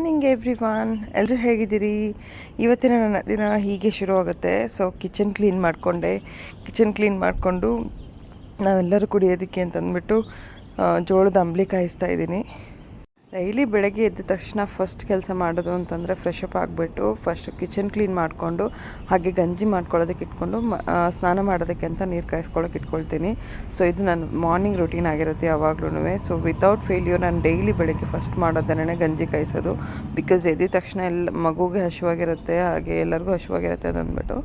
Morning every von ಎಲ್ಲರೂ ಹೇಗಿದ್ದೀರಿ? ಇವತ್ತಿನ ನನ್ನ ದಿನ ಹೀಗೆ ಶುರು ಆಗುತ್ತೆ. ಸೊ ಕಿಚನ್ ಕ್ಲೀನ್ ಮಾಡಿಕೊಂಡೆ. ಕಿಚನ್ ಕ್ಲೀನ್ ಮಾಡಿಕೊಂಡು ನಾವೆಲ್ಲರೂ ಕುಡಿಯೋದಕ್ಕೆ ಅಂತ ಅಂದ್ಬಿಟ್ಟು ಜೋಳದ ಅಂಬ್ಲಿ ಕಾಯಿಸ್ತಾ ಇದ್ದೀನಿ. ಡೈಲಿ ಬೆಳಗ್ಗೆ ಎದ್ದ ತಕ್ಷಣ ಫಸ್ಟ್ ಕೆಲಸ ಮಾಡೋದು ಅಂತಂದರೆ ಫ್ರೆಶ್ ಅಪ್ ಆಗಿಬಿಟ್ಟು ಫಸ್ಟ್ ಕಿಚನ್ ಕ್ಲೀನ್ ಮಾಡಿಕೊಂಡು, ಹಾಗೆ ಗಂಜಿ ಮಾಡ್ಕೊಳ್ಳೋದಕ್ಕೆ ಇಟ್ಕೊಂಡು ಸ್ನಾನ ಮಾಡೋದಕ್ಕೆ ಅಂತ ನೀರು ಕಾಯಿಸ್ಕೊಳ್ಳೋಕೆ ಇಟ್ಕೊಳ್ತೀನಿ. ಸೊ ಇದು ನನ್ನ ಮಾರ್ನಿಂಗ್ ರುಟೀನ್ ಆಗಿರುತ್ತೆ ಯಾವಾಗ್ಲೂ ಸೊ ವಿತೌಟ್ ಫೇಲ್ಯೂರ್ ನಾನು ಡೈಲಿ ಬೆಳಗ್ಗೆ ಫಸ್ಟ್ ಮಾಡೋದನ್ನೇ ಗಂಜಿ ಕಾಯಿಸೋದು. ಬಿಕಾಸ್ ಎದ್ದ ತಕ್ಷಣ ಎಲ್ಲ ಮಗುಗೆ ಹಸಿವಾಗಿರುತ್ತೆ, ಹಾಗೆ ಎಲ್ಲರಿಗೂ ಹಸಿವಾಗಿರುತ್ತೆ ಅಂತ ಅಂದ್ಬಿಟ್ಟು.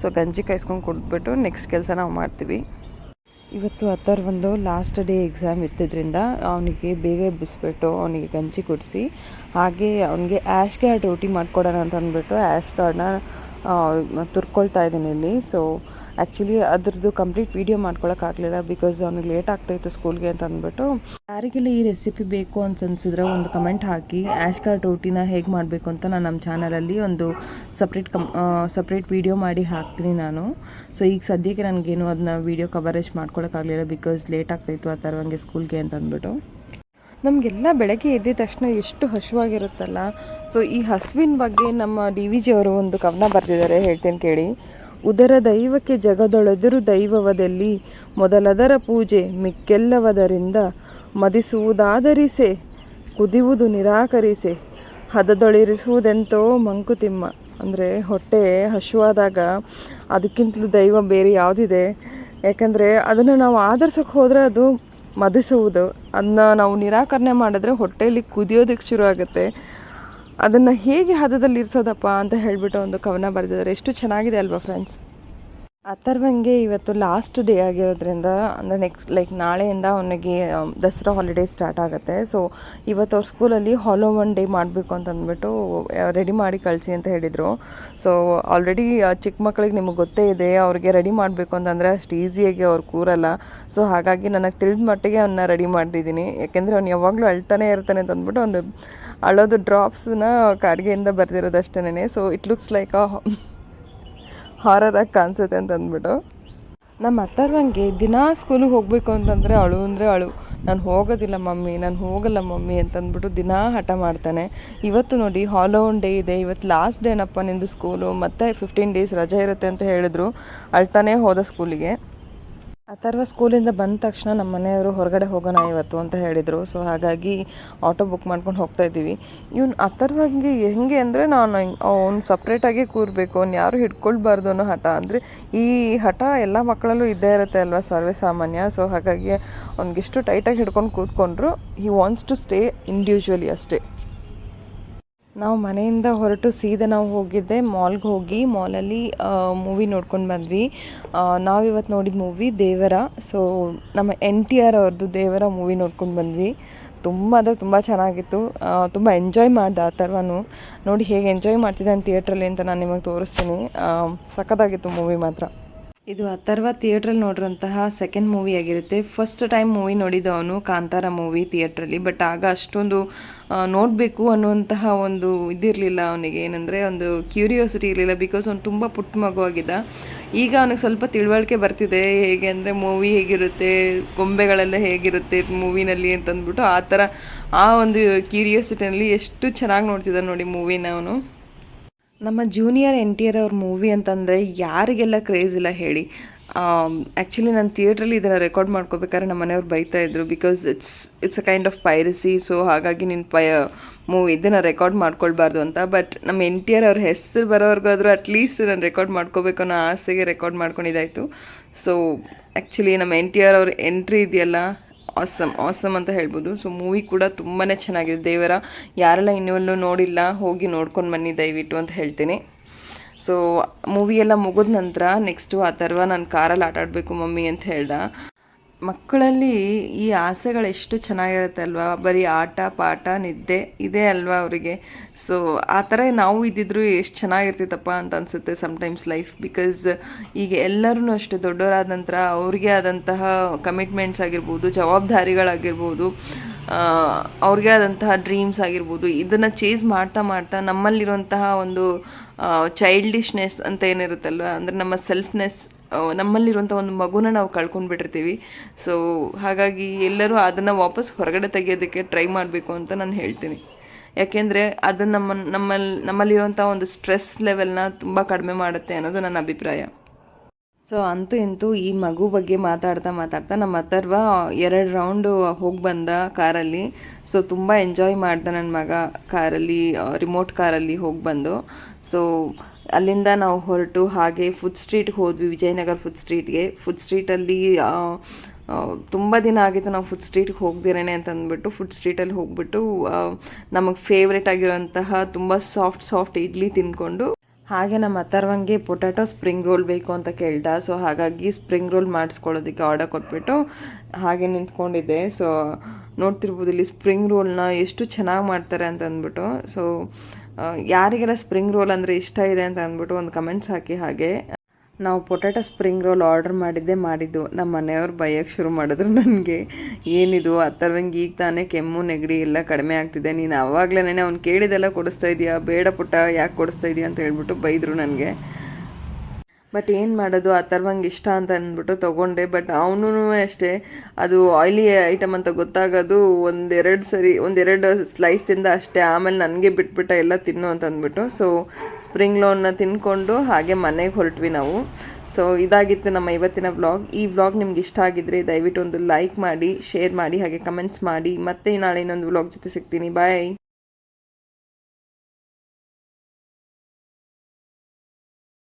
ಸೊ ಗಂಜಿ ಕಾಯಿಸ್ಕೊಂಡು ಕುಡಿದ್ಬಿಟ್ಟು ನೆಕ್ಸ್ಟ್ ಕೆಲಸ ನಾವು ಮಾಡ್ತೀವಿ. ಇವತ್ತು ಅಥರ್ವಂದು ಲಾಸ್ಟ್ ಡೇ ಎಕ್ಸಾಮ್ ಇತ್ತಿದ್ರಿಂದ ಅವನಿಗೆ ಬೇಗ ಬಿಸ್ಬಿಟ್ಟು ಅವನಿಗೆ ಗಂಜಿ ಕುಡಿಸಿ, ಹಾಗೆ ಅವನಿಗೆ ಆ್ಯಶ್ ಗಾರ್ಡ್ ರೋಟಿ ಮಾಡಿಕೊಡೋಣ ಅಂತ ಅಂದ್ಬಿಟ್ಟು ಆ್ಯಶ್ ಗಾರ್ಡನ್ನ ತುರ್ಕೊಳ್ತಾ ಇದ್ದೀನಿ ಇಲ್ಲಿ. ಸೊ ಆ್ಯಕ್ಚುಲಿ ಅದ್ರದ್ದು ಕಂಪ್ಲೀಟ್ ವೀಡಿಯೋ ಮಾಡ್ಕೊಳಕ್ಕಾಗಲಿಲ್ಲ ಬಿಕಾಸ್ ಅವ್ನಿಗೆ ಲೇಟ್ ಆಗ್ತಾಯಿತ್ತು ಸ್ಕೂಲ್ಗೆ ಅಂತ ಅಂದ್ಬಿಟ್ಟು. ಯಾರಿಗೆಲ್ಲ ಈ ರೆಸಿಪಿ ಬೇಕು ಅಂತ ಅನ್ಸಿದ್ರೆ ಒಂದು ಕಮೆಂಟ್ ಹಾಕಿ. ಆ್ಯಶ್ ಕಾರ್ಡ್ ರೋಟಿನ ಹೇಗೆ ಮಾಡಬೇಕು ಅಂತ ನಾನು ನಮ್ಮ ಚಾನಲಲ್ಲಿ ಒಂದು ಸಪ್ರೇಟ್ ಕಮ್ ಸಪ್ರೇಟ್ ವೀಡಿಯೋ ಮಾಡಿ ಹಾಕ್ತೀನಿ ನಾನು. ಸೊ ಈಗ ಸದ್ಯಕ್ಕೆ ನನಗೇನು ಅದನ್ನ ವೀಡಿಯೋ ಕವರೇಜ್ ಮಾಡ್ಕೊಳಕ್ಕಾಗಲಿಲ್ಲ ಬಿಕಾಸ್ ಲೇಟ್ ಆಗ್ತಾಯಿತ್ತು ಆ ಥರ ಸ್ಕೂಲ್ಗೆ ಅಂತ ಅಂದ್ಬಿಟ್ಟು. ನಮಗೆಲ್ಲ ಬೆಳಗ್ಗೆ ಎದ್ದಿದ ತಕ್ಷಣ ಎಷ್ಟು ಹಸುವಾಗಿರುತ್ತಲ್ಲ ಸೊ ಈ ಹಸುವಿನ ಬಗ್ಗೆ ನಮ್ಮ ಡಿ ವಿ ಜಿಯವರು ಒಂದು ಕವನ ಬರೆದಿದ್ದಾರೆ ಹೇಳ್ತೀನಿ ಕೇಳಿ. ಉದರ ದೈವಕ್ಕೆ ಜಗದೊಳೆದುರು ದೈವವದಲ್ಲಿ ಮೊದಲದರ ಪೂಜೆ ಮಿಕ್ಕೆಲ್ಲವದರಿಂದ ಮದಿಸುವುದಾದರಿಸೆ ಕುದಿಯುವುದು ನಿರಾಕರಿಸೆ ಹದದೊಳಿರಿಸುವುದೆಂತೋ ಮಂಕುತಿಮ್ಮ. ಅಂದರೆ ಹೊಟ್ಟೆ ಹಸುವಾದಾಗ ಅದಕ್ಕಿಂತಲೂ ದೈವ ಬೇರೆ ಯಾವುದಿದೆ? ಯಾಕಂದರೆ ಅದನ್ನು ನಾವು ಆಧರಿಸೋಕೆ ಹೋದರೆ ಅದು ಮದಿಸುವುದು. ಅದನ್ನ ನಾವು ನಿರಾಕರಣೆ ಮಾಡಿದ್ರೆ ಹೊಟ್ಟೆಯಲ್ಲಿ ಕುದಿಯೋದಕ್ಕೆ ಶುರು ಆಗುತ್ತೆ ಅದನ್ನು ಹೇಗೆ ಹದದಲ್ಲಿ ಇರಿಸೋದಪ್ಪ ಅಂತ ಹೇಳಿಬಿಟ್ಟು ಒಂದು ಕವನ ಬರೆದಿದ್ದಾರೆ. ಎಷ್ಟು ಚೆನ್ನಾಗಿದೆ ಅಲ್ವಾ ಫ್ರೆಂಡ್ಸ್ ಅಥರ್ವಂಗೆ ಇವತ್ತು ಲಾಸ್ಟ್ ಡೇ ಆಗಿರೋದ್ರಿಂದ ಅಂದರೆ ನೆಕ್ಸ್ಟ್ ಲೈಕ್ ನಾಳೆಯಿಂದ ಅವನಿಗೆ ಆಮ್, ದಸರಾ ಹಾಲಿಡೇ ಸ್ಟಾರ್ಟ್ ಆಗುತ್ತೆ. ಸೊ ಇವತ್ತು ಅವ್ರ ಸ್ಕೂಲಲ್ಲಿ ಹಾಲೋ ಒನ್ ಡೇ ಮಾಡಬೇಕು ಅಂತ ಅಂದ್ಬಿಟ್ಟು ರೆಡಿ ಮಾಡಿ ಕಳಿಸಿ ಅಂತ ಹೇಳಿದರು. ಸೊ ಆಲ್ರೆಡಿ ಚಿಕ್ಕ ಮಕ್ಕಳಿಗೆ ನಿಮಗೆ ಗೊತ್ತೇ ಇದೆ ಅವ್ರಿಗೆ ರೆಡಿ ಮಾಡಬೇಕು ಅಂತಂದರೆ ಅಷ್ಟು ಈಸಿಯಾಗಿ ಅವ್ರು ಕೂರಲ್ಲ. ಸೊ ಹಾಗಾಗಿ ನನಗೆ ತಿಳಿದ ಮಟ್ಟಿಗೆ ಅವನ್ನ ರೆಡಿ ಮಾಡಿದ್ದೀನಿ. ಯಾಕೆಂದರೆ ಅವ್ನು ಯಾವಾಗಲೂ ಅಳ್ತಾನೆ ಇರ್ತಾನೆ ಅಂತ ಅಂದ್ಬಿಟ್ಟು ಒಂದು ಅಳೋದು ಡ್ರಾಪ್ಸ್ನ ಕಾಡಿಗೆಯಿಂದ ಬರೆದಿರೋದು ಅಷ್ಟೇ so it looks like a horror ಆಗಿ ಕಾಣಿಸುತ್ತೆ ಅಂತ ಅಂದ್ಬಿಟ್ಟು ನಮ್ಮ ಅತ್ತರ್ವಂಗೆ ದಿನಾ ಸ್ಕೂಲಿಗೆ ಹೋಗಬೇಕು ಅಂತಂದರೆ ಅಳು ಅಂದರೆ ಅಳು. ನಾನು ಹೋಗೋದಿಲ್ಲ ಮಮ್ಮಿ, ನಾನು ಹೋಗಲ್ಲ ಮಮ್ಮಿ ಅಂತಂದ್ಬಿಟ್ಟು ದಿನಾ ಹಠ ಮಾಡ್ತಾನೆ. ಇವತ್ತು ನೋಡಿ ಹಾಲೋನ್ ಡೇ ಇದೆ. ಇವತ್ತು ಲಾಸ್ಟ್ ಡೇನಪ್ಪ ನಿಂದು ಸ್ಕೂಲು ಮತ್ತೆ ಫಿಫ್ಟೀನ್ ಡೇಸ್ ರಜೆ ಇರುತ್ತೆ ಅಂತ ಹೇಳಿದ್ರು. ಅಳ್ತಾನೆ ಹೋದ ಸ್ಕೂಲಿಗೆ ಅಥರ್ವ ಸ್ಕೂಲಿಂದ ಬಂದ ತಕ್ಷಣ ನಮ್ಮ ಮನೆಯವರು ಹೊರಗಡೆ ಹೋಗೋಣ ಇವತ್ತು ಅಂತ ಹೇಳಿದರು. ಸೊ ಹಾಗಾಗಿ ಆಟೋ ಬುಕ್ ಮಾಡ್ಕೊಂಡು ಹೋಗ್ತಾ ಇದ್ದೀವಿ. ಇವ್ನು ಅಥರ್ವಾಗಿ ಹೆಂಗೆ ಅಂದರೆ ನಾನು ಅವ್ನು ಸಪ್ರೇಟಾಗಿ ಕೂರಬೇಕು. ಅವ್ನು ಯಾರು ಹಿಡ್ಕೊಳ್ಬಾರ್ದು ಅನ್ನೋ ಹಠ. ಅಂದರೆ ಈ ಹಠ ಎಲ್ಲ ಮಕ್ಕಳಲ್ಲೂ ಇದ್ದೇ ಇರುತ್ತೆ ಅಲ್ವಾ ಸರ್ವೇ ಸಾಮಾನ್ಯ. ಸೊ ಹಾಗಾಗಿ ಅವ್ನಿಗೆಷ್ಟು ಟೈಟಾಗಿ ಹಿಡ್ಕೊಂಡು ಕೂತ್ಕೊಂಡ್ರು he wants to stay individually ಅಷ್ಟೇ. ನಾವು ಮನೆಯಿಂದ ಹೊರಟು ಸೀದಾ ನಾವು ಹೋಗಿದ್ದೆ ಮಾಲ್ಗೆ ಹೋಗಿ. ಮಾಲಲ್ಲಿ ಮೂವಿ ನೋಡ್ಕೊಂಡು ಬಂದ್ವಿ. ನಾವಿವತ್ತು ನೋಡಿದ ಮೂವಿ ದೇವರ. ಸೊ ನಮ್ಮ ಎನ್ ಟಿ ಆರ್ ಅವ್ರದ್ದು ದೇವರ ಮೂವಿ ನೋಡ್ಕೊಂಡು ಬಂದ್ವಿ. ತುಂಬ ಅಂದರೆ ತುಂಬ ಚೆನ್ನಾಗಿತ್ತು. ತುಂಬ ಎಂಜಾಯ್ ಮಾಡ್ದೆ ಆ ಥರವೂ ನೋಡಿ ಹೇಗೆ ಎಂಜಾಯ್ ಮಾಡ್ತಿದ್ದಾನೆ ಥಿಯೇಟ್ರಲ್ಲಿ ಅಂತ ನಾನು ನಿಮಗೆ ತೋರಿಸ್ತೀನಿ. ಸಖತ್ತಾಗಿತ್ತು ಮೂವಿ ಮಾತ್ರ. ಇದು ಅಥರ್ವ ಥಿಯೇಟ್ರಲ್ಲಿ ನೋಡಿರೋಂತಹ ಸೆಕೆಂಡ್ ಮೂವಿ ಆಗಿರುತ್ತೆ. ಫಸ್ಟ್ ಟೈಮ್ ಮೂವಿ ನೋಡಿದ್ದು ಅವನು ಕಾಂತಾರ ಮೂವಿ ಥಿಯೇಟ್ರಲ್ಲಿ ಬಟ್ ಆಗ ಅಷ್ಟೊಂದು ನೋಡಬೇಕು ಅನ್ನುವಂತಹ ಒಂದು ಇದಿರಲಿಲ್ಲ ಅವನಿಗೆ. ಏನಂದರೆ ಒಂದು ಕ್ಯೂರಿಯಾಸಿಟಿ ಇರಲಿಲ್ಲ ಬಿಕಾಸ್ ಅವ್ನು ತುಂಬ ಪುಟ್ಟ ಮಗು ಆಗಿದ್ದ. ಈಗ ಅವನಿಗೆ ಸ್ವಲ್ಪ ತಿಳುವಳಿಕೆ ಬರ್ತಿದೆ. ಹೇಗೆ ಅಂದರೆ ಮೂವಿ ಹೇಗಿರುತ್ತೆ, ಗೊಂಬೆಗಳೆಲ್ಲ ಹೇಗಿರುತ್ತೆ ಮೂವಿನಲ್ಲಿ ಅಂತಂದ್ಬಿಟ್ಟು ಆ ಥರ, ಆ ಒಂದು ಕ್ಯೂರಿಯಾಸಿಟಿನಲ್ಲಿ ಎಷ್ಟು ಚೆನ್ನಾಗಿ ನೋಡ್ತಿದ್ದಾನೆ ನೋಡಿ ಮೂವಿನ ಅವನು. ನಮ್ಮ ಜೂನಿಯರ್ ಎನ್ ಟಿ ಆರ್ ಅವ್ರ ಮೂವಿ ಅಂತಂದರೆ ಯಾರಿಗೆಲ್ಲ ಕ್ರೇಜ್ ಇಲ್ಲ ಹೇಳಿ. ಆ್ಯಕ್ಚುಲಿ ನಾನು ಥಿಯೇಟ್ರಲ್ಲಿ ಇದನ್ನು ರೆಕಾರ್ಡ್ ಮಾಡ್ಕೋಬೇಕಾದ್ರೆ ನಮ್ಮ ಮನೆಯವ್ರು ಬೈತಾ ಇದ್ರು because it's it's a kind of piracy so ಹಾಗಾಗಿ ನೀನು ಪಯ ಮೂವಿ ಇದನ್ನು ರೆಕಾರ್ಡ್ ಮಾಡ್ಕೊಳ್ಬಾರ್ದು ಅಂತ. ಬಟ್ ನಮ್ಮ ಎನ್ ಟಿ ಆರ್ ಅವ್ರ ಹೆಸರು ಬರೋವರೆಗಾದರೂ ಅಟ್ಲೀಸ್ಟ್ ನಾನು ರೆಕಾರ್ಡ್ ಮಾಡ್ಕೋಬೇಕು ಅನ್ನೋ ಆಸೆಗೆ ರೆಕಾರ್ಡ್ ಮಾಡ್ಕೊಂಡಿದ್ದಾಯಿತು. ಸೊ ಆ್ಯಕ್ಚುಲಿ ನಮ್ಮ ಎನ್ ಟಿ ಆರ್ ಅವ್ರ ಎಂಟ್ರಿ ಇದೆಯಲ್ಲ ಆಸಮ್ ಆಸಮ್ ಅಂತ ಹೇಳ್ಬೋದು. ಸೊ ಮೂವಿ ಕೂಡ ತುಂಬಾ ಚೆನ್ನಾಗಿದೆ. ದೇವರ ಯಾರೆಲ್ಲ ಇನ್ನೂ ನೋಡಿಲ್ಲ, ಹೋಗಿ ನೋಡ್ಕೊಂಡು ಬನ್ನಿ ದಯವಿಟ್ಟು ಅಂತ ಹೇಳ್ತೀನಿ. ಸೊ ಮೂವಿ ಎಲ್ಲ ಮುಗಿದ ನಂತರ ನೆಕ್ಸ್ಟು ಆ ಥರ ನಾನು ಕಾರಲ್ಲಿ ಆಟಾಡಬೇಕು ಮಮ್ಮಿ ಅಂತ ಹೇಳ್ದ. ಮಕ್ಕಳಲ್ಲಿ ಈ ಆಸೆಗಳು ಎಷ್ಟು ಚೆನ್ನಾಗಿರುತ್ತೆ ಅಲ್ವಾ? ಬರೀ ಆಟ, ಪಾಠ, ನಿದ್ದೆ ಇದೇ ಅಲ್ವಾ ಅವರಿಗೆ? ಸೊ ಆ ಥರ ನಾವು ಇದ್ದಿದ್ರು ಎಷ್ಟು ಚೆನ್ನಾಗಿರ್ತಿತ್ತಪ್ಪ ಅಂತ ಅನಿಸುತ್ತೆ ಸಮ್ಟೈಮ್ಸ್ ಲೈಫ್ ಬಿಕಾಸ್ ಈಗ ಎಲ್ಲರೂ ಅಷ್ಟೇ ದೊಡ್ಡವರಾದ ನಂತರ ಅವ್ರಿಗೆ ಆದಂತಹ ಕಮಿಟ್ಮೆಂಟ್ಸ್ ಆಗಿರ್ಬೋದು, ಜವಾಬ್ದಾರಿಗಳಾಗಿರ್ಬೋದು ಅವ್ರಿಗೆ ಆದಂತಹ ಡ್ರೀಮ್ಸ್ ಆಗಿರ್ಬೋದು, ಇದನ್ನು ಚೇಸ್ ಮಾಡ್ತಾ ಮಾಡ್ತಾ ನಮ್ಮಲ್ಲಿರುವಂತಹ ಒಂದು ಚೈಲ್ಡಿಶ್ನೆಸ್ ಅಂತ ಏನಿರುತ್ತಲ್ವ? ಅಂದರೆ ನಮ್ಮ ಸೆಲ್ಫ್ನೆಸ್ ನಮ್ಮಲ್ಲಿರುವಂಥ ಒಂದು ಮಗುನ ನಾವು ಕಳ್ಕೊಂಡ್ಬಿಟ್ಟಿರ್ತೀವಿ ಸೊ ಹಾಗಾಗಿ ಎಲ್ಲರೂ ಅದನ್ನು ವಾಪಸ್ ಹೊರಗಡೆ ತೆಗೆಯೋದಕ್ಕೆ ಟ್ರೈ ಮಾಡಬೇಕು ಅಂತ ನಾನು ಹೇಳ್ತೀನಿ. ಯಾಕೆಂದರೆ ಅದು ನಮ್ಮ ನಮ್ಮಲ್ಲಿ ನಮ್ಮಲ್ಲಿರುವಂಥ ಒಂದು ಸ್ಟ್ರೆಸ್ ಲೆವೆಲ್ನ ತುಂಬ ಕಡಿಮೆ ಮಾಡುತ್ತೆ ಅನ್ನೋದು ನನ್ನ ಅಭಿಪ್ರಾಯ. ಸೊ ಅಂತೂ ಇಂತೂ ಈ ಮಗು ಬಗ್ಗೆ ಮಾತಾಡ್ತಾ ಮಾತಾಡ್ತಾ ನಮ್ಮ ಅಥರ್ವ ಎರಡು ರೌಂಡು ಹೋಗಿ ಬಂದ ಕಾರಲ್ಲಿ. ಸೊ ತುಂಬ ಎಂಜಾಯ್ ಮಾಡ್ದೆ ನನ್ನ ಮಗ ಕಾರಲ್ಲಿ ರಿಮೋಟ್ ಕಾರಲ್ಲಿ ಹೋಗಿ ಬಂದು. ಸೊ ಅಲ್ಲಿಂದ ನಾವು ಹೊರಟು ಹಾಗೆ ಫುಡ್ ಸ್ಟ್ರೀಟ್ಗೆ ಹೋದ್ವಿ, ವಿಜಯನಗರ ಫುಡ್ ಸ್ಟ್ರೀಟ್ಗೆ ಫುಡ್ ಸ್ಟ್ರೀಟಲ್ಲಿ ತುಂಬ ದಿನ ಆಗಿತ್ತು ನಾವು ಫುಡ್ ಸ್ಟ್ರೀಟ್ಗೆ ಹೋಗ್ದಿರೇನೆ ಅಂತ ಅಂದ್ಬಿಟ್ಟು ಫುಡ್ ಸ್ಟ್ರೀಟಲ್ಲಿ ಹೋಗ್ಬಿಟ್ಟು ನಮಗೆ ಫೇವ್ರೇಟ್ ಆಗಿರೋಂತಹ ತುಂಬ ಸಾಫ್ಟ್ ಸಾಫ್ಟ್ ಇಡ್ಲಿ ತಿನ್ಕೊಂಡು, ಹಾಗೆ ನಮ್ಮ ಅಥರ್ವಂಗೆ ಪೊಟ್ಯಾಟೊ ಸ್ಪ್ರಿಂಗ್ ರೋಲ್ ಬೇಕು ಅಂತ ಕೇಳ್ದ. ಸೊ ಹಾಗಾಗಿ ಸ್ಪ್ರಿಂಗ್ ರೋಲ್ ಮಾಡಿಸ್ಕೊಳ್ಳೋದಕ್ಕೆ ಆರ್ಡರ್ ಕೊಟ್ಬಿಟ್ಟು ಹಾಗೆ ನಿಂತ್ಕೊಂಡಿದ್ದೆ. ಸೊ ನೋಡ್ತಿರ್ಬೋದು ಇಲ್ಲಿ ಸ್ಪ್ರಿಂಗ್ ರೋಲ್ನ ಎಷ್ಟು ಚೆನ್ನಾಗಿ ಮಾಡ್ತಾರೆ ಅಂತ ಅಂದ್ಬಿಟ್ಟು. ಸೊ ಯಾರಿಗೆಲ್ಲ ಸ್ಪ್ರಿಂಗ್ ರೋಲ್ ಅಂದರೆ ಇಷ್ಟ ಇದೆ ಅಂತ ಅಂದ್ಬಿಟ್ಟು ಒಂದು ಕಮೆಂಟ್ಸ್ ಹಾಕಿ ಹಾಗೆ. ನಾವು ಪೊಟ್ಯಾಟೊ ಸ್ಪ್ರಿಂಗ್ ರೋಲ್ ಆರ್ಡರ್ ಮಾಡಿದ್ದೇ ಮಾಡಿದ್ದು. ನಮ್ಮ ಮನೆಯವ್ರು ಬೈಯಕ್ಕೆ ಶುರು ಮಾಡಿದ್ರು ನನಗೆ. ಏನಿದು ಅಥರ್ವಂಗೆ ಈಗ ತಾನೇ ಕೆಮ್ಮು, ನೆಗಡಿ ಎಲ್ಲ ಕಡಿಮೆ ಆಗ್ತಿದೆ. ನೀನು ಆವಾಗಲೇ ಅವ್ನು ಕೇಳಿದೆಲ್ಲ ಕೊಡಿಸ್ತಾ ಇದೆಯಾ? ಬೇಡ ಪುಟ್ಟ, ಯಾಕೆ ಕೊಡಿಸ್ತಾ ಇದೆಯಾ ಅಂತ ಹೇಳ್ಬಿಟ್ಟು ಬೈದರು ನನಗೆ. ಬಟ್ ಏನು ಮಾಡೋದು? ಆ ಅಥರ್ವಂಗೆ ಇಷ್ಟ ಅಂತ ಅಂದ್ಬಿಟ್ಟು ತೊಗೊಂಡೆ. ಬಟ್ ಅವನು ಅಷ್ಟೇ, ಅದು ಆಯ್ಲಿ ಐಟಮ್ ಅಂತ ಗೊತ್ತಾಗೋದು ಒಂದೆರಡು ಸರಿ, ಒಂದೆರಡು ಸ್ಲೈಸ್ ತಿಂದ ಅಷ್ಟೇ. ಆಮೇಲೆ ನನಗೆ ಬಿಟ್ಬಿಟ್ಟ ಎಲ್ಲ ತಿನ್ನು ಅಂತ ಅಂದ್ಬಿಟ್ಟು. ಸೊ ಸ್ಪ್ರಿಂಗ್ ಲೋನ್ನ ತಿನ್ಕೊಂಡು ಹಾಗೆ ಮನೆಗೆ ಹೊರಟ್ವಿ ನಾವು. ಸೊ ಇದಾಗಿತ್ತು ನಮ್ಮ ಇವತ್ತಿನ ವ್ಲಾಗ್ ಈ ವ್ಲಾಗ್ ನಿಮ್ಗೆ ಇಷ್ಟ ಆಗಿದ್ರೆ ದಯವಿಟ್ಟು ಒಂದು ಲೈಕ್ ಮಾಡಿ ಶೇರ್ ಮಾಡಿ, ಹಾಗೆ ಕಮೆಂಟ್ಸ್ ಮಾಡಿ. ಮತ್ತೆ ನಾಳೆ ಇನ್ನೊಂದು ವ್ಲಾಗ್ ಜೊತೆ ಸಿಗ್ತೀನಿ. ಬಾಯ್